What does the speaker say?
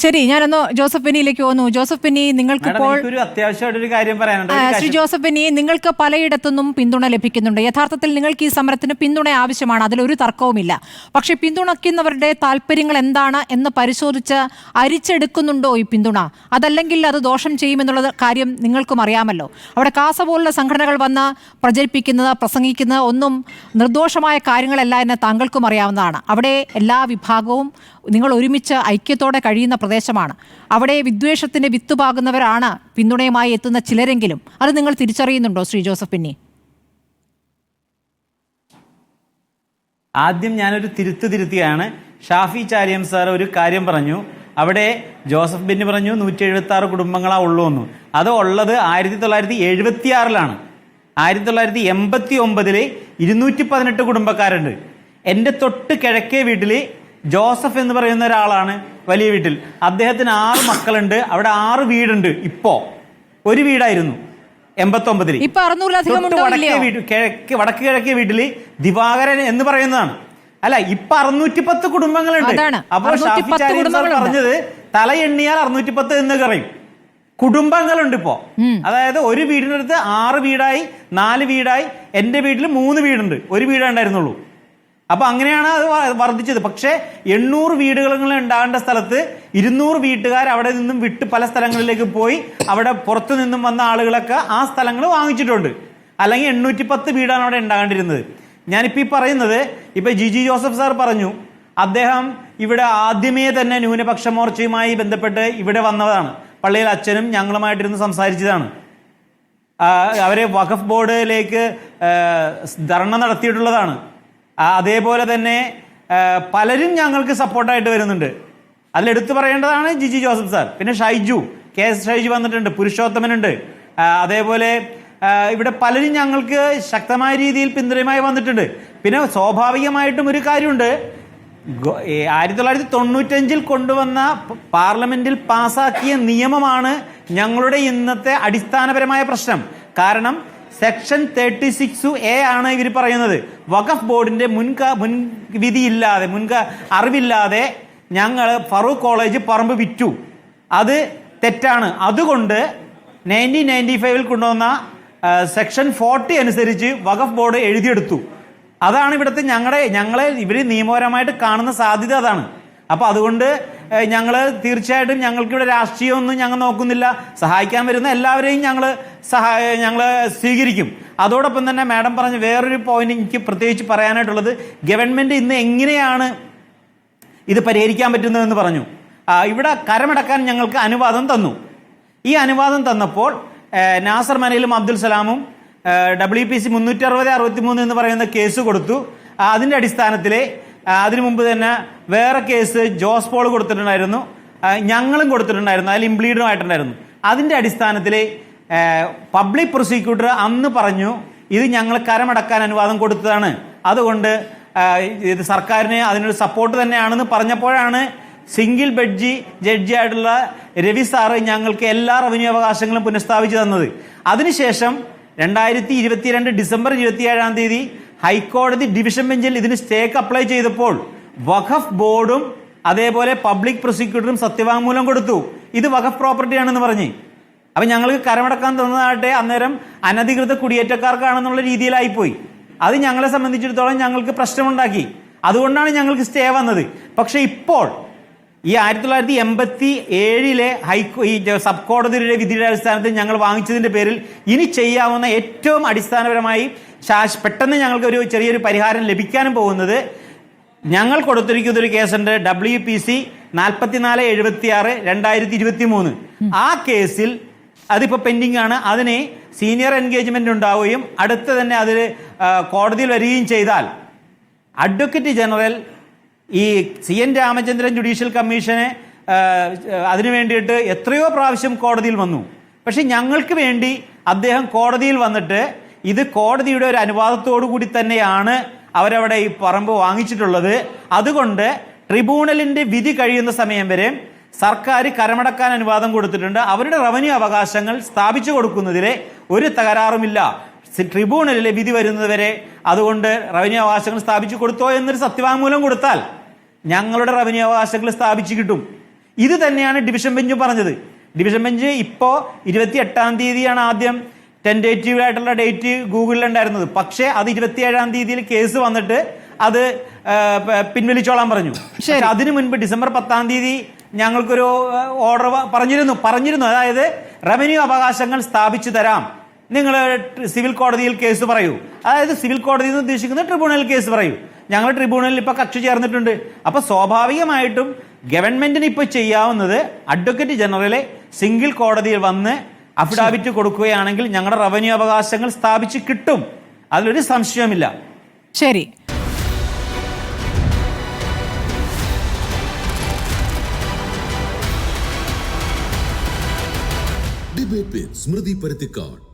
ശരി ഞാനൊന്ന് ജോസഫ് ബെന്നിയിലേക്ക് പോകുന്നു ജോസഫ് ബെന്നി നിങ്ങൾക്ക് മാഡം ഇപ്പോൾ എനിക്കൊരു അത്യാവശ്യമായിട്ടൊരു കാര്യം പറയാനുണ്ട്. ആ, ശ്രീ ജോസഫ് ബെന്നി നിങ്ങൾക്ക് പലയിടത്തുനിന്നും പിന്തുണ ലഭിക്കുന്നുണ്ട്. യഥാർത്ഥത്തിൽ നിങ്ങൾക്ക് ഈ സമരത്തിന് പിന്തുണ ആവശ്യമാണ്. അതിലൊരു തർക്കവുമില്ല. പക്ഷെ പിന്തുണയ്ക്കുന്നവരുടെ താല്പര്യങ്ങൾ എന്താണ് എന്ന് പരിശോധിച്ച് അരിച്ചെടുക്കുന്നുണ്ടോ ഈ പിന്തുണ? അതല്ലെങ്കിൽ അത് ദോഷം ചെയ്യുമെന്നുള്ള കാര്യം നിങ്ങൾക്കും അറിയാമല്ലോ. അവിടെ കാസ പോലുള്ള സംഘടനകൾ വന്ന് പ്രചരിപ്പിക്കുന്നത് പ്രസംഗിക്കുന്നത് ഒന്നും നിർദോഷമായ കാര്യങ്ങളല്ല എന്ന് താങ്കൾക്കും അറിയാവുന്നതാണ്. അവിടെ എല്ലാ വിഭാഗവും നിങ്ങൾ ഒരുമിച്ച് ഐക്യത്തോടെ കഴിയുന്ന പ്രദേശമാണ്. അവിടെ വിദ്വേഷത്തിന്റെ വിത്ത് പാകുന്നവരാണ് പിന്തുണയുമായി എത്തുന്ന ചിലരെങ്കിലും. അത് നിങ്ങൾ തിരിച്ചറിയുന്നുണ്ടോ ശ്രീ ജോസഫ് പിന്നി? ആദ്യം ഞാനൊരു തിരുത്തു തിരുത്തിയാണ് ഷാഫി ചാരിയം സാർ ഒരു കാര്യം പറഞ്ഞു. അവിടെ ജോസഫ് ബിന്നി പറഞ്ഞു നൂറ്റി എഴുപത്തി ആറ് കുടുംബങ്ങളാ ഉള്ളൂ എന്ന്. അത് ഉള്ളത് ആയിരത്തി തൊള്ളായിരത്തി എഴുപത്തി ആറിലാണ് ആയിരത്തി തൊള്ളായിരത്തി എൺപത്തി ഒമ്പതിൽ ഇരുന്നൂറ്റി പതിനെട്ട് കുടുംബക്കാരുണ്ട്. എന്റെ തൊട്ട് കിഴക്കേ വീട്ടിൽ ജോസഫ് എന്ന് പറയുന്ന ഒരാളാണ് വലിയ വീട്ടിൽ. അദ്ദേഹത്തിന് ആറ് മക്കളുണ്ട്. അവിടെ ആറ് വീടുണ്ട് ഇപ്പോ. ഒരു വീടായിരുന്നു എൺപത്തി ഒമ്പതിൽ ഇപ്പൊ അറുന്നൂറിലധികം തൊട്ട് ഉണ്ടോ വടക്കേ വീട് കിഴക്ക് വടക്ക് കിഴക്കേ വീട്ടിൽ ദിവാകരൻ എന്ന് പറയുന്നതാണ്. അല്ല ഇപ്പൊ അറുന്നൂറ്റി പത്ത് കുടുംബങ്ങളുണ്ട്. അപ്പോൾ ഷാഫി 610 ചാരിയം സാർ പറഞ്ഞത് തല എണ്ണിയാൽ അറുന്നൂറ്റി പത്ത് എന്ന് പറയും. കുടുംബങ്ങളുണ്ട് ഇപ്പോ. അതായത് ഒരു വീടിനടുത്ത് ആറ് വീടായി നാല് വീടായി എന്റെ വീട്ടിൽ മൂന്ന് വീടുണ്ട്. ഒരു വീടേ ഉണ്ടായിരുന്നുള്ളൂ. അപ്പൊ അങ്ങനെയാണ് അത് വർദ്ധിച്ചത്. പക്ഷേ എണ്ണൂറ് വീടുകൾ ഉണ്ടാകേണ്ട സ്ഥലത്ത് ഇരുന്നൂറ് വീട്ടുകാർ അവിടെ നിന്നും വിട്ട് പല സ്ഥലങ്ങളിലേക്ക് പോയി അവിടെ പുറത്തു നിന്നും വന്ന ആളുകളൊക്കെ ആ സ്ഥലങ്ങൾ വാങ്ങിച്ചിട്ടുണ്ട്. അല്ലെങ്കിൽ എണ്ണൂറ്റി പത്ത് വീടാണ് അവിടെ ഉണ്ടാകേണ്ടിരുന്നത് ഞാനിപ്പോ ഈ പറയുന്നത് ഇപ്പൊ ജിജി ജോസഫ് സാർ പറഞ്ഞു അദ്ദേഹം ഇവിടെ ആദ്യമേ തന്നെ ന്യൂനപക്ഷ മോർച്ചയുമായി ബന്ധപ്പെട്ട് ഇവിടെ വന്നതാണ്. പള്ളിയിൽ അച്ഛനും ഞങ്ങളുമായിട്ടിരുന്ന് സംസാരിച്ചതാണ്. അവരെ വഖഫ് ബോർഡിലേക്ക് ധർണ നടത്തിയിട്ടുള്ളതാണ്. അതേപോലെ തന്നെ പലരും ഞങ്ങൾക്ക് സപ്പോർട്ടായിട്ട് വരുന്നുണ്ട്. അതിലെടുത്തു പറയേണ്ടതാണ് ജിജി ജോസഫ് സാർ. പിന്നെ ഷൈജു കെ എസ് ഷൈജു വന്നിട്ടുണ്ട് പുരുഷോത്തമനുണ്ട്. അതേപോലെ ഇവിടെ പലരും ഞങ്ങൾക്ക് ശക്തമായ രീതിയിൽ പിന്തുണയുമായി വന്നിട്ടുണ്ട്. പിന്നെ സ്വാഭാവികമായിട്ടും ഒരു കാര്യമുണ്ട്. ആയിരത്തി തൊള്ളായിരത്തി തൊണ്ണൂറ്റഞ്ചിൽ കൊണ്ടുവന്ന പാർലമെന്റിൽ പാസാക്കിയ നിയമമാണ് ഞങ്ങളുടെ ഇന്നത്തെ അടിസ്ഥാനപരമായ പ്രശ്നം. കാരണം സെക്ഷൻ തേർട്ടി സിക്സ് എ ആണ് ഇവർ പറയുന്നത്. വഖഫ് ബോർഡിന്റെ മുൻക മുൻവിധിയില്ലാതെ മുൻക അറിവില്ലാതെ ഞങ്ങൾ ഫറൂഖ് കോളേജ് പറമ്പ് വിറ്റു. അത് തെറ്റാണ്. അതുകൊണ്ട് നയന്റീൻ നയന്റി ഫൈവിൽ കൊണ്ടുവന്ന സെക്ഷൻ ഫോർട്ടി അനുസരിച്ച് വഖഫ് ബോർഡ് എഴുതിയെടുത്തു. അതാണ് ഇവിടുത്തെ ഞങ്ങളുടെ ഞങ്ങളെ ഇവർ നിയമപരമായിട്ട് കാണുന്ന സാധ്യത അതാണ്. അപ്പൊ അതുകൊണ്ട് ഞങ്ങൾ തീർച്ചയായിട്ടും ഞങ്ങൾക്ക് ഇവിടെ രാഷ്ട്രീയമൊന്നും ഞങ്ങൾ നോക്കുന്നില്ല. സഹായിക്കാൻ വരുന്ന എല്ലാവരെയും ഞങ്ങൾ സഹായ ഞങ്ങൾ സ്വീകരിക്കും. അതോടൊപ്പം തന്നെ മാഡം പറഞ്ഞ വേറൊരു പോയിന്റ് എനിക്ക് പ്രത്യേകിച്ച് പറയാനായിട്ടുള്ളത്. ഗവൺമെന്റ് ഇന്ന് എങ്ങനെയാണ് ഇത് പരിഹരിക്കാൻ പറ്റുന്നതെന്ന് പറഞ്ഞു. ഇവിടെ കരമടക്കാൻ ഞങ്ങൾക്ക് അനുവാദം തന്നു. ഈ അനുവാദം തന്നപ്പോൾ നാസർ മനയിലും അബ്ദുൽ സലാമും ഡബ്ല്യു പി സി മുന്നൂറ്റി അറുപത് അറുപത്തി മൂന്ന് എന്ന് പറയുന്ന കേസ് കൊടുത്തു. അതിന്റെ അടിസ്ഥാനത്തിൽ അതിനു മുമ്പ് തന്നെ വേറെ കേസ് ജോസ് പോൾ കൊടുത്തിട്ടുണ്ടായിരുന്നു. ഞങ്ങളും കൊടുത്തിട്ടുണ്ടായിരുന്നു. അതിൽ ഇംപ്ലീഡും ആയിട്ടുണ്ടായിരുന്നു അതിന്റെ അടിസ്ഥാനത്തിൽ പബ്ലിക് പ്രോസിക്യൂട്ടർ അന്ന് പറഞ്ഞു ഇത് ഞങ്ങൾ കരമടക്കാൻ അനുവാദം കൊടുത്തതാണ്. അതുകൊണ്ട് ഇത് സർക്കാരിന് അതിനൊരു സപ്പോർട്ട് തന്നെയാണെന്ന് പറഞ്ഞപ്പോഴാണ് സിംഗിൾ ബെഡ്ജി ജഡ്ജി ആയിട്ടുള്ള രവി സാറ് ഞങ്ങൾക്ക് എല്ലാ റവന്യൂ അവകാശങ്ങളും പുനഃസ്ഥാപിച്ചു തന്നത്. അതിനുശേഷം രണ്ടായിരത്തി ഇരുപത്തിരണ്ട് ഡിസംബർ ഇരുപത്തിയേഴാം തീയതി ഹൈക്കോടതി ഡിവിഷൻ ബെഞ്ചിൽ ഇതിന് സ്റ്റേക്ക് അപ്ലൈ ചെയ്തപ്പോൾ വഖഫ് ബോർഡും അതേപോലെ പബ്ലിക് പ്രോസിക്യൂട്ടറും സത്യവാങ്മൂലം കൊടുത്തു. ഇത് വഖഫ് പ്രോപ്പർട്ടിയാണെന്ന് പറഞ്ഞ്. അപ്പൊ ഞങ്ങൾക്ക് കരമടക്കാൻ തന്നതാകട്ടെ അന്നേരം അനധികൃത കുടിയേറ്റക്കാർക്കാണെന്നുള്ള രീതിയിലായിപ്പോയി. അത് ഞങ്ങളെ സംബന്ധിച്ചിടത്തോളം ഞങ്ങൾക്ക് പ്രശ്നമുണ്ടാക്കി. അതുകൊണ്ടാണ് ഞങ്ങൾക്ക് സ്റ്റേ വന്നത്. പക്ഷെ ഇപ്പോൾ ഈ ആയിരത്തി തൊള്ളായിരത്തി എൺപത്തി ഏഴിലെ ഹൈക്കോ ഈ സബ് കോടതിയുടെ വിധിയുടെ അടിസ്ഥാനത്തിൽ ഞങ്ങൾ വാങ്ങിച്ചതിന്റെ പേരിൽ ഇനി ചെയ്യാവുന്ന ഏറ്റവും അടിസ്ഥാനപരമായി ശാശ് പെട്ടെന്ന് ഞങ്ങൾക്ക് ഒരു ചെറിയൊരു പരിഹാരം ലഭിക്കാനും പോകുന്നത് ഞങ്ങൾ കൊടുത്തിരിക്കുന്ന ഒരു കേസുണ്ട് ഡബ്ല്യു പി സി നാൽപ്പത്തിനാല് എഴുപത്തി ആറ് രണ്ടായിരത്തി ഇരുപത്തി മൂന്ന് ആ കേസിൽ അതിപ്പോ പെൻഡിംഗ് ആണ് അതിന് സീനിയർ എൻഗേജ്മെന്റ് ഉണ്ടാവുകയും അടുത്ത് തന്നെ അതിൽ കോടതിയിൽ വരികയും ചെയ്താൽ അഡ്വക്കേറ്റ് ജനറൽ ഈ സി എൻ രാമചന്ദ്രൻ ജുഡീഷ്യൽ കമ്മീഷനെ അതിനു വേണ്ടിയിട്ട് എത്രയോ പ്രാവശ്യം കോടതിയിൽ വന്നു. പക്ഷെ ഞങ്ങൾക്ക് വേണ്ടി അദ്ദേഹം കോടതിയിൽ വന്നിട്ട് ഇത് കോടതിയുടെ ഒരു അനുവാദത്തോടു കൂടി തന്നെയാണ് അവരവിടെ ഈ പറമ്പ് വാങ്ങിച്ചിട്ടുള്ളത്. അതുകൊണ്ട് ട്രിബ്യൂണലിന്റെ വിധി കഴിയുന്ന സമയം വരെ സർക്കാർ കരമടക്കാൻ അനുവാദം കൊടുത്തിട്ടുണ്ട്. അവരുടെ റവന്യൂ അവകാശങ്ങൾ സ്ഥാപിച്ചു കൊടുക്കുന്നതിലെ ഒരു തകരാറുമില്ല. ട്രിബ്യൂണലിലെ വിധി വരുന്നതുവരെ അതുകൊണ്ട് റവന്യൂ അവകാശങ്ങൾ സ്ഥാപിച്ചു കൊടുത്തോ എന്നൊരു സത്യവാങ്മൂലം കൊടുത്താൽ ഞങ്ങളുടെ റവന്യൂ അവകാശങ്ങൾ സ്ഥാപിച്ചു കിട്ടും. ഇത് തന്നെയാണ് ഡിവിഷൻ ബെഞ്ച് പറഞ്ഞത്. ഡിവിഷൻ ബെഞ്ച് ഇപ്പോ ഇരുപത്തി എട്ടാം തീയതിയാണ് ആദ്യം. ടെൻഡേറ്റീവ് ആയിട്ടുള്ള ഡേറ്റ് ഗൂഗിളിൽ ഉണ്ടായിരുന്നത്. പക്ഷേ അത് ഇരുപത്തിയേഴാം തീയതിയിൽ കേസ് വന്നിട്ട് അത് പിൻവലിച്ചോളാൻ പറഞ്ഞു. പക്ഷേ അതിനു മുൻപ് ഡിസംബർ പത്താം തീയതി ഞങ്ങൾക്കൊരു ഓർഡർ പറഞ്ഞിരുന്നു. പറഞ്ഞിരുന്നു. അതായത് റവന്യൂ അവകാശങ്ങൾ സ്ഥാപിച്ചു തരാം. നിങ്ങൾ സിവിൽ കോടതിയിൽ കേസ് പറയൂ. അതായത് സിവിൽ കോടതിയിൽ നിന്ന് ഉദ്ദേശിക്കുന്ന ട്രിബ്യൂണൽ കേസ് പറയൂ. ഞങ്ങൾ ട്രിബ്യൂണലിൽ ഇപ്പോൾ കക്ഷി ചേർന്നിട്ടുണ്ട്. അപ്പോൾ സ്വാഭാവികമായിട്ടും ഗവൺമെന്റിന് ഇപ്പോൾ ചെയ്യാവുന്നത് അഡ്വക്കേറ്റ് ജനറലെ സിംഗിൾ കോടതിയിൽ വന്ന് അഫിഡാവിറ്റ് കൊടുക്കുകയാണെങ്കിൽ ഞങ്ങളുടെ റവന്യൂ അവകാശങ്ങൾ സ്ഥാപിച്ച് കിട്ടും. അതിലൊരു സംശയമില്ല ശരി. ഡിബേറ്റ് സ്മൃതി പരുത്തിക്കാട്